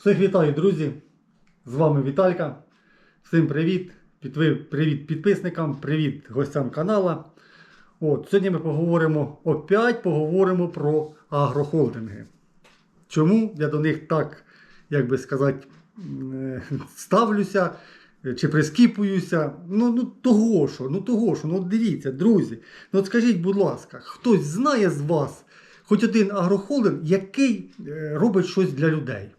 Всіх вітаю, друзі! З вами Віталька. Всім привіт! Привіт підписникам, привіт гостям канала. От, сьогодні ми поговоримо, опять поговоримо про агрохолдинги. Чому я до них так, як би сказати, е, ставлюся е, чи прискіпуюся? Ну, ну того що, ну того що, ну дивіться, друзі. Ну от скажіть, будь ласка, хтось знає з вас хоч один агрохолдинг, який е, робить щось для людей?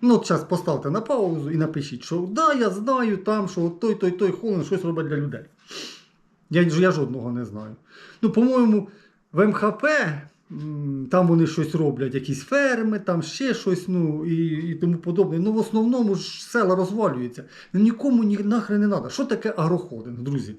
Ну, от зараз поставте на паузу і напишіть, що да, я знаю там, що от той, той, той холдинг щось робить для людей. Я, я жодного не знаю. Ну, по-моєму, в МХП там вони щось роблять, якісь ферми, там ще щось, ну і, і тому подобне. Ну, в основному ж села розвалюються. Ну, нікому ні нахрен не треба. Що таке агрохолдинг, друзі?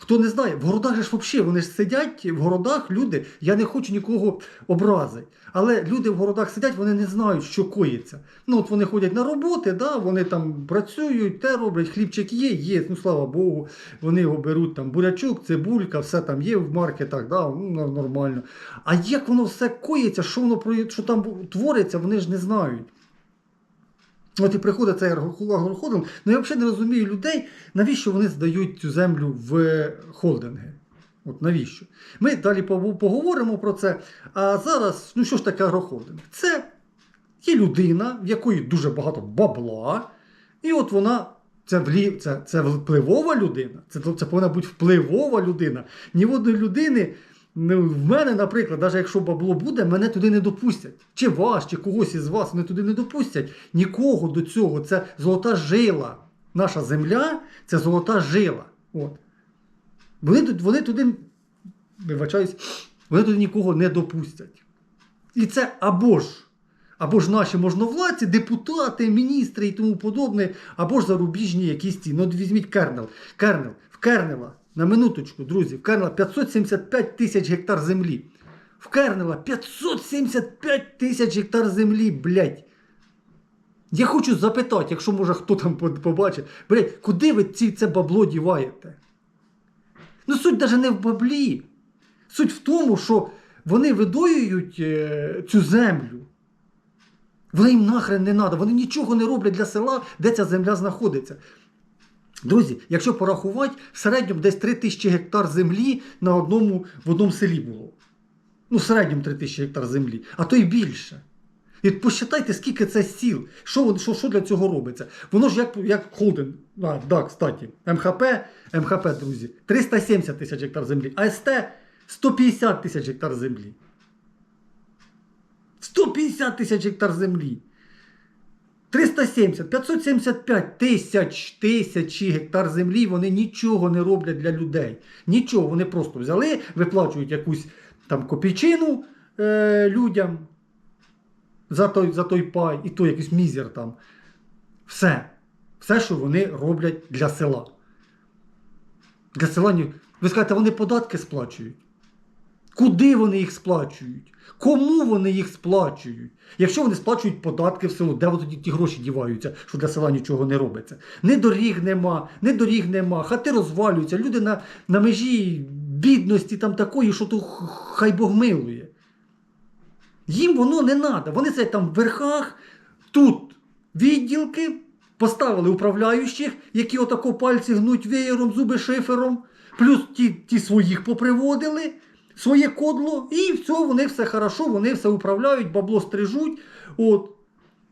Хто не знає, в городах же ж взагалі, вони ж сидять в городах, люди, я не хочу нікого образити. Але люди в городах сидять, вони не знають, що коїться. Ну, от вони ходять на роботи, да, вони там працюють, те роблять, хлібчик є, є, ну слава Богу, вони його беруть там бурячок, цибулька, все там є в маркетах, да, ну, нормально. А як воно все коїться, що воно що там твориться, вони ж не знають. От і приходить цей агрохолдинг, ну я взагалі не розумію людей, навіщо вони здають цю землю в холдинги. От навіщо? Ми далі поговоримо про це. А зараз, ну що ж таке агрохолдинг? Це є людина, в якої дуже багато бабла, і от вона. Це, це, це впливова людина, це, це повинна бути впливова людина. Ні в одної людини, в мене, наприклад, навіть якщо бабло буде, мене туди не допустять. Чи вас, чи когось із вас вони туди не допустять. Нікого до цього. Це золота жила. Наша земля це золота жила. От. Вони, вони туди, вибачаюсь, вони туди нікого не допустять. І це або ж, або ж наші можновладці, депутати, міністри і тому подобне, або ж зарубіжні якісь ті. Ну, візьміть Кернел. Кернел. В Кернела, на минуточку, друзі, в Кернела 575 тисяч гектар землі. В Кернела 575 тисяч гектар землі, блядь. Я хочу запитати, якщо може хто там побачить, блядь, куди ви ці, це бабло діваєте? Ну, суть навіть не в баблі. Суть в тому, що вони видоюють е, цю землю. Вона їм нахрен не треба. Вони нічого не роблять для села, де ця земля знаходиться. Друзі, якщо порахувати, в середньому десь 3 тисячі гектар землі на одному, в одному селі було. Ну, в середньому 3 тисячі гектар землі, а то й більше. І посчитайте, скільки це сіл, що, що, що для цього робиться. Воно ж як, як холдинг. А, да, кстати, МХП, МХП, друзі, 370 тисяч гектар землі, а СТ 150 тисяч гектар землі. 150 тисяч гектар землі. 370, 575 тисяч тисячі гектар землі, вони нічого не роблять для людей. Нічого, вони просто взяли, виплачують якусь там копійчину е, людям за той, за той пай, і то якийсь мізер там. Все. Все, що вони роблять для села. Для села ні. Ви скажете, вони податки сплачують. Куди вони їх сплачують? Кому вони їх сплачують? Якщо вони сплачують податки в село, де тоді ті гроші діваються, що для села нічого не робиться? Ні доріг нема, ні доріг нема, хати розвалюються, люди на, на межі бідності там такої, що то хай Бог милує. Їм воно не треба. Вони це там в верхах, тут відділки, поставили управляючих, які отако пальці гнуть веєром, зуби шифером, плюс ті, ті своїх поприводили, своє кодло, і все, вони все хорошо, вони все управляють, бабло стрижуть. От.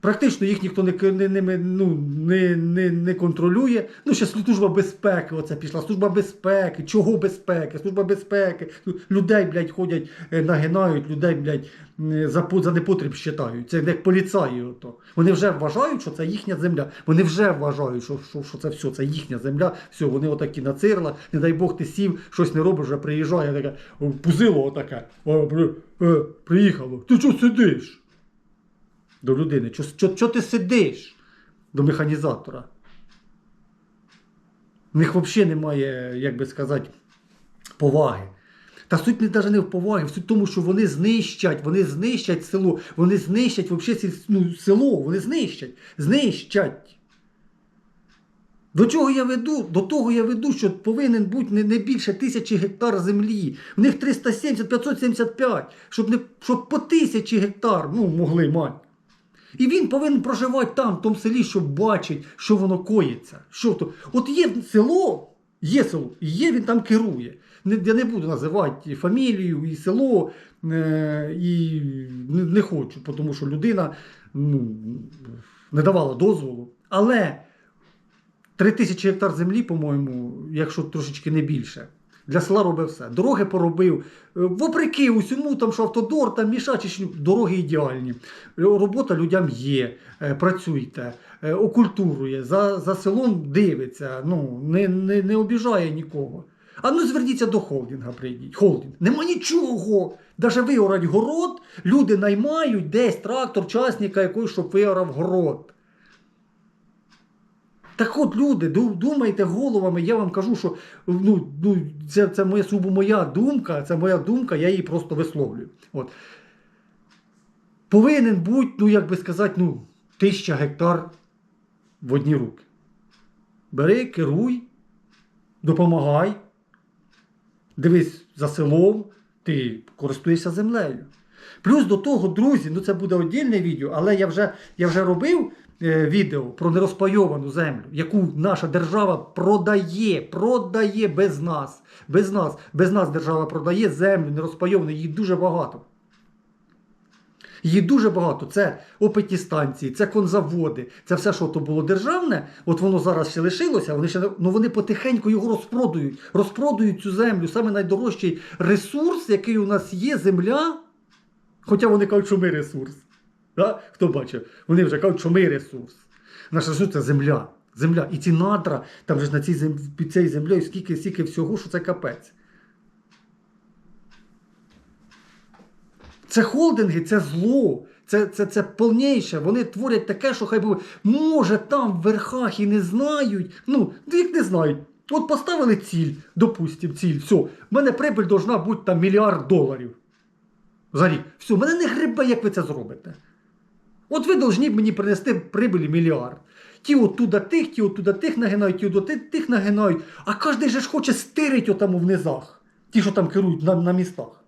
Практично їх ніхто не, не, не, ну, не, не, не контролює. Ну, ще служба безпеки, оце пішла. Служба безпеки. Чого безпеки? Служба безпеки. Людей, блядь, ходять, е, нагинають, людей, блядь, е, за, за непотріб щитають. Це як поліцаї. Ото. Вони вже вважають, що це їхня земля. Вони вже вважають, що, що, що це все, це їхня земля. Все, вони отакі нацирла. Не дай Бог, ти сів, щось не робиш, вже приїжджає таке, пузило отаке. Е, приїхало. Ти чого сидиш? До людини. Чо, чо, чо ти сидиш? До механізатора. У них взагалі немає, як би сказати, поваги. Та суть не навіть не в повагі, суть в тому, що вони знищать, вони знищать село, вони знищать взагалі ну, село, вони знищать, знищать. До чого я веду? До того я веду, що повинен бути не, не більше тисячі гектар землі. В них 370, 575, щоб, щоб по тисячі гектар ну, могли мати. І він повинен проживати там, в тому селі, щоб бачити, що воно коїться. Що то. От є село, є село, і є він там керує. Я не буду називати фамілію і село, е, і не, хочу, тому що людина ну, не давала дозволу. Але 3 тисячі гектар землі, по-моєму, якщо трошечки не більше. Для села робив все. Дороги поробив. Е, Вопреки усьому, там, що автодор, там мішачі, дороги ідеальні. Робота людям є, е, працюйте, е, окультурує, за, за селом дивиться, ну, не, не, не обіжає нікого. А ну зверніться до холдинга, прийдіть. Холдинг. Нема нічого. Даже виорать город, люди наймають десь трактор, частника якогось, щоб виорав город. Так от, люди, думайте головами, я вам кажу, що ну, ну, це, це моя суbo моя думка, це моя думка, я її просто висловлюю. От. Повинен бути, ну як би сказати, ну, тисяча гектар в одні руки. Бери, керуй, допомагай, дивись за селом, ти користуєшся землею. Плюс до того, друзі, ну це буде окреме відео, але я вже, я вже робив відео про нерозпайовану землю, яку наша держава продає, продає без нас. Без нас, без нас держава продає землю нерозпайовану, її дуже багато. Її дуже багато. Це опитні станції, це конзаводи, це все, що то було державне. От воно зараз ще лишилося. Вони ще ну вони потихеньку його розпродують. Розпродують цю землю. Саме найдорожчий ресурс, який у нас є, земля. Хоча вони кажуть, що ми ресурс. Да? Хто бачив? Вони вже кажуть, що ми ресурс. Наш ресурс це земля. Земля. І ці надра, там же на цій зем... під цією землею скільки, скільки всього, що це капець. Це холдинги, це зло, це, це, це повніше. Вони творять таке, що хай би, може там в верхах і не знають. Ну, як не знають. От поставили ціль, допустим, ціль, все, в мене прибиль должна бути там мільярд доларів за рік. Все, мене не грибе, як ви це зробите. От ви повинні мені принести прибилі мільярд. Ті оттуда тих, ті оттуда тих нагинають, ті оттуда тих, нагинають. А кожен же ж хоче стирить отам в низах. Ті, що там керують на, на містах.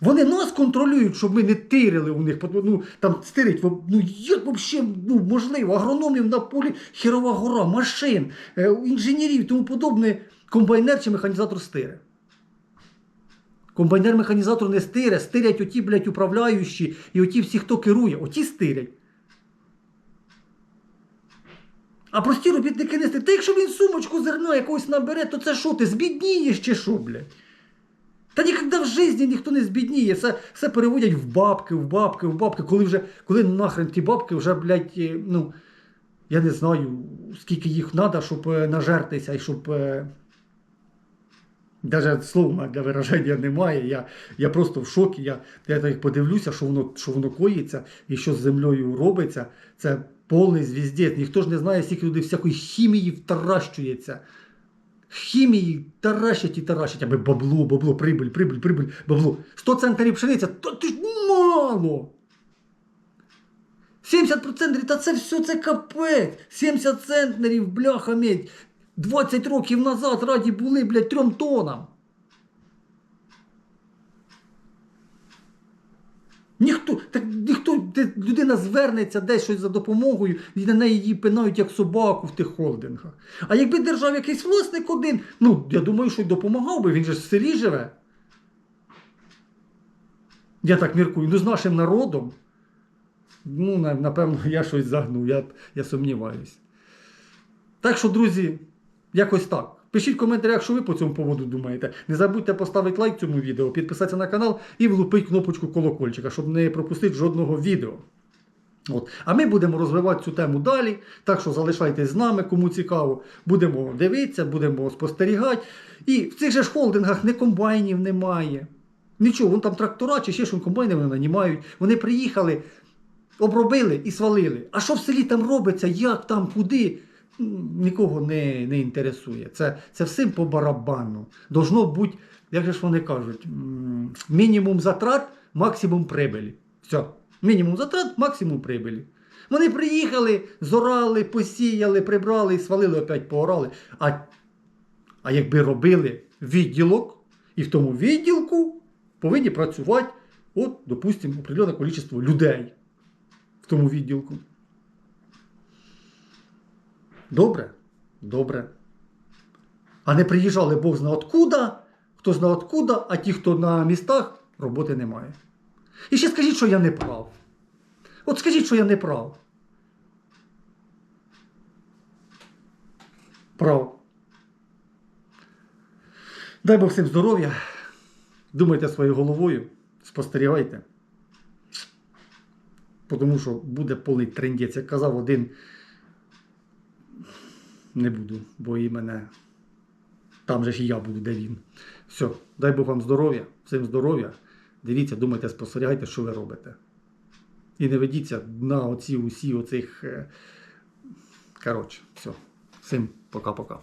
Вони нас контролюють, щоб ми не тирили у них. Ну, там стирить, ну як взагалі ну, можливо, агрономів на полі хірова гора, машин, е, інженерів і тому подобне, комбайнер чи механізатор стире. Комбайнер-механізатор не стире, стирять оті, блядь, управляючі і оті всі, хто керує, оті стирять. А прості робітники не стирять. Та якщо він сумочку зерна якогось набере, то це що ти, збіднієш чи що, блядь? Та ніколи в житті ніхто не збідніє. Все, все переводять в бабки, в бабки, в бабки. Коли вже, коли нахрен ті бабки вже, блядь, е, ну, я не знаю, скільки їх треба, щоб е, нажертися і щоб. Даже слова для вираження немає. Я, я просто в шокі. Я, я так подивлюся, що воно, що воно коїться і що з землею робиться. Це повний звіздець. Ніхто ж не знає, скільки туди всякої хімії втаращується. Хімії таращать і таращать, аби бабло, бабло, прибиль, прибиль, прибиль, бабло. 100 центнерів пшениця, то ти ж мало. 70% та це все це капець. 70 центнерів, бляха медь. 20 років назад раді були, блядь, трьом тонам. Ніхто, так ніхто, людина звернеться десь щось за допомогою, і на неї її пинають як собаку в тих холдингах. А якби держав якийсь власник один, ну, я думаю, що й допомагав би, він же ж в селі живе. Я так міркую, ну з нашим народом. Ну, напевно, я щось загнув, я, я сумніваюсь. Так що, друзі, якось так. Пишіть в коментарях, що ви по цьому поводу думаєте. Не забудьте поставити лайк цьому відео, підписатися на канал і влупити кнопочку колокольчика, щоб не пропустити жодного відео. От. А ми будемо розвивати цю тему далі. Так що залишайтесь з нами, кому цікаво. Будемо дивитися, будемо спостерігати. І в цих же ж холдингах не комбайнів немає. Нічого, вон там трактора чи ще що комбайни вони нанімають. Вони приїхали, обробили і свалили. А що в селі там робиться, як там, куди? Нікого не, не інтересує. Це, це всім по барабану. Должно бути, як же ж вони кажуть, мінімум затрат, максимум прибилі. Все. Мінімум затрат, максимум прибилі. Вони приїхали, зорали, посіяли, прибрали і свалили, опять поорали. А, а якби робили відділок, і в тому відділку повинні працювати, от, допустимо, определенне кількість людей. в тому відділку. Добре? Добре. А не приїжджали Бог зна откуда, хто зна откуда, а ті, хто на містах, роботи немає. І ще скажіть, що я не прав. От скажіть, що я не прав. Прав. Дай Бог всім здоров'я. Думайте своєю головою, спостерігайте. Тому що буде повний трендець. Як казав один, не буду, бо і мене. Там же ж і я буду, де він. Все, дай Бог вам здоров'я, всім здоров'я. Дивіться, думайте, спостерігайте, що ви робите. І не ведіться на оці усі оцих. е, Коротше, все. Всім пока-пока.